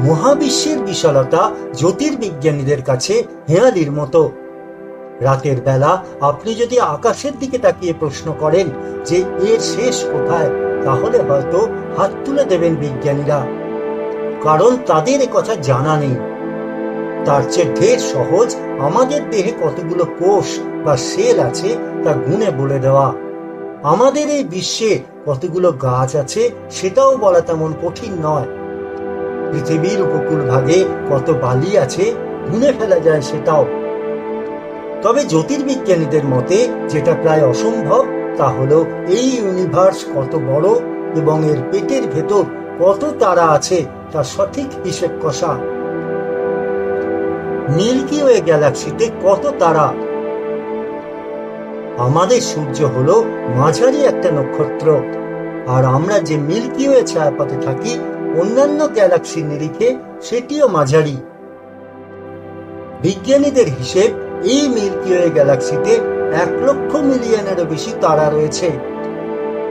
মহাবিশ্বের বিশালতা জ্যোতির্বিজ্ঞানীদের কাছে হেঁয়ালির মতো। রাতের বেলা আপনি যদি আকাশের দিকে তাকিয়ে প্রশ্ন করেন যে এর শেষ কোথায়, তাহলে হয়তো হাত তুলে দেবেন বিজ্ঞানীরা। কারণ তাদের কথা জানা নেই। তার চেয়ে ঢের সহজ আমাদের দেহে কতগুলো কোষ বা সেল আছে তা গুণে বলে দেওয়া। আমাদের এই বিশ্বে কতগুলো গাছ আছে সেটাও বলা তেমন কঠিন নয়। পৃথিবীর উপকূল ভাগে কত বালি আছে গুনে ফেলা যায় সেটাও। তবে জ্যোতির্বিজ্ঞানীদের মতে, যেটা প্রায় অসম্ভব, তা হলো এই ইউনিভার্স কত বড় এবং এর পেটের ভেতর কত তারা আছে তার সঠিক হিসেব কষা। মিল্কি ওয়ে গ্যালাক্সিতে কত তারা? আমাদের সূর্য হলো মাঝারি একটা নক্ষত্র, আর আমরা যে মিল্কি ওয়ে ছায়াপথে থাকি অন্যান্য গ্যালাক্সির নিরিখে সেটিও মাঝারি। বিজ্ঞানীদের হিসেব এই মিল্কি ওয়ে গ্যালাক্সিতে এক লক্ষ মিলিয়নেরও বেশি তারা রয়েছে।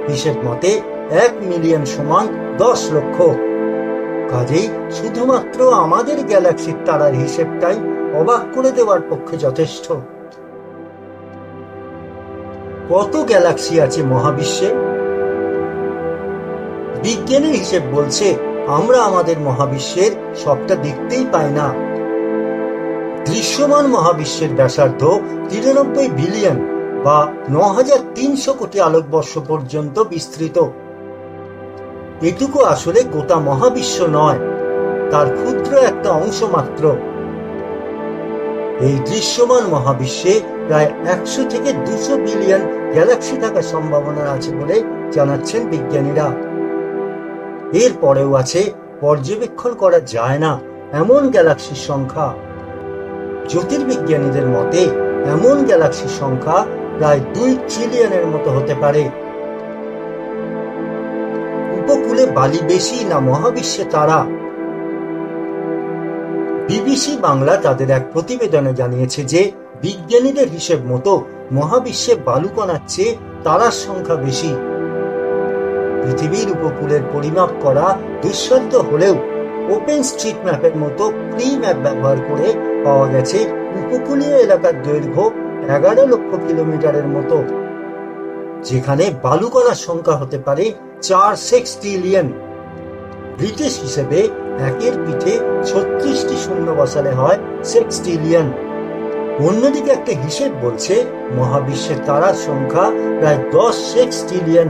হিসেব মতে, এক মিলিয়ন সমান দশ লক্ষ। কাজেই শুধুমাত্র আমাদের গ্যালাক্সির তারার হিসেবটাই অবাক করে দেওয়ার পক্ষে যথেষ্ট। কত গ্যালাক্সি আছে মহাবিশ্বে? বিজ্ঞানের হিসেব বলছে আমরা আমাদের মহাবিশ্বের সবটা দেখতেই পাই না। দৃশ্যমান মহাবিশ্বের ব্যাসার্ধ তিরানব্বই বিলিয়ন বা ন হাজার তিনশো কোটি আলোকবর্ষ পর্যন্ত বিস্তৃত। এটুকু আসলে গোটা মহাবিশ্ব নয়, তার ক্ষুদ্র একটা অংশ মাত্র। এই দৃশ্যমান মহাবিশ্বে প্রায় একশো থেকে দুশো বিলিয়ন গ্যালাক্সি থাকার সম্ভাবনা আছে বলে জানাচ্ছেন বিজ্ঞানীরা। এর পরেও আছে পর্যবেক্ষণ করা যায় না, এমন গ্যালাক্সির সংখ্যা। জ্যোতির্বিজ্ঞানীদের মতে, এমন গ্যালাক্সির সংখ্যা প্রায় দুই ট্রিলিয়নের মতো হতে পারে। উপকূলে বালি বেশি না মহাবিশ্বে তারা? বিবিসি বাংলা তাদের এক প্রতিবেদনে জানিয়েছে যে, বিজ্ঞানীদের হিসেব মতো মহাবিশ্বে বালুকণার চেয়ে তারার সংখ্যা বেশি। পৃথিবীর উপকূলের পরিমাপ করা দুঃসাধ্য হলেও ওপেন স্ট্রিট ম্যাপের মতো প্রি ম্যাপ ব্যবহার করে পাওয়া গেছে উপকূলীয় এলাকার দৈর্ঘ্য এগারো লক্ষ কিলোমিটারের মতো, যেখানে বালুকণার সংখ্যা হতে পারে চার সেক্সটিলিয়ন ব্রিটিশ হিসেবে একের পিঠে ছত্রিশটি শূন্য বসালে হয় সেক্সটিলিয়ন অন্যদিকে একটা হিসেব বলছে, মহাবিশ্বের তারার সংখ্যা প্রায় দশ সেক্সটিলিয়ন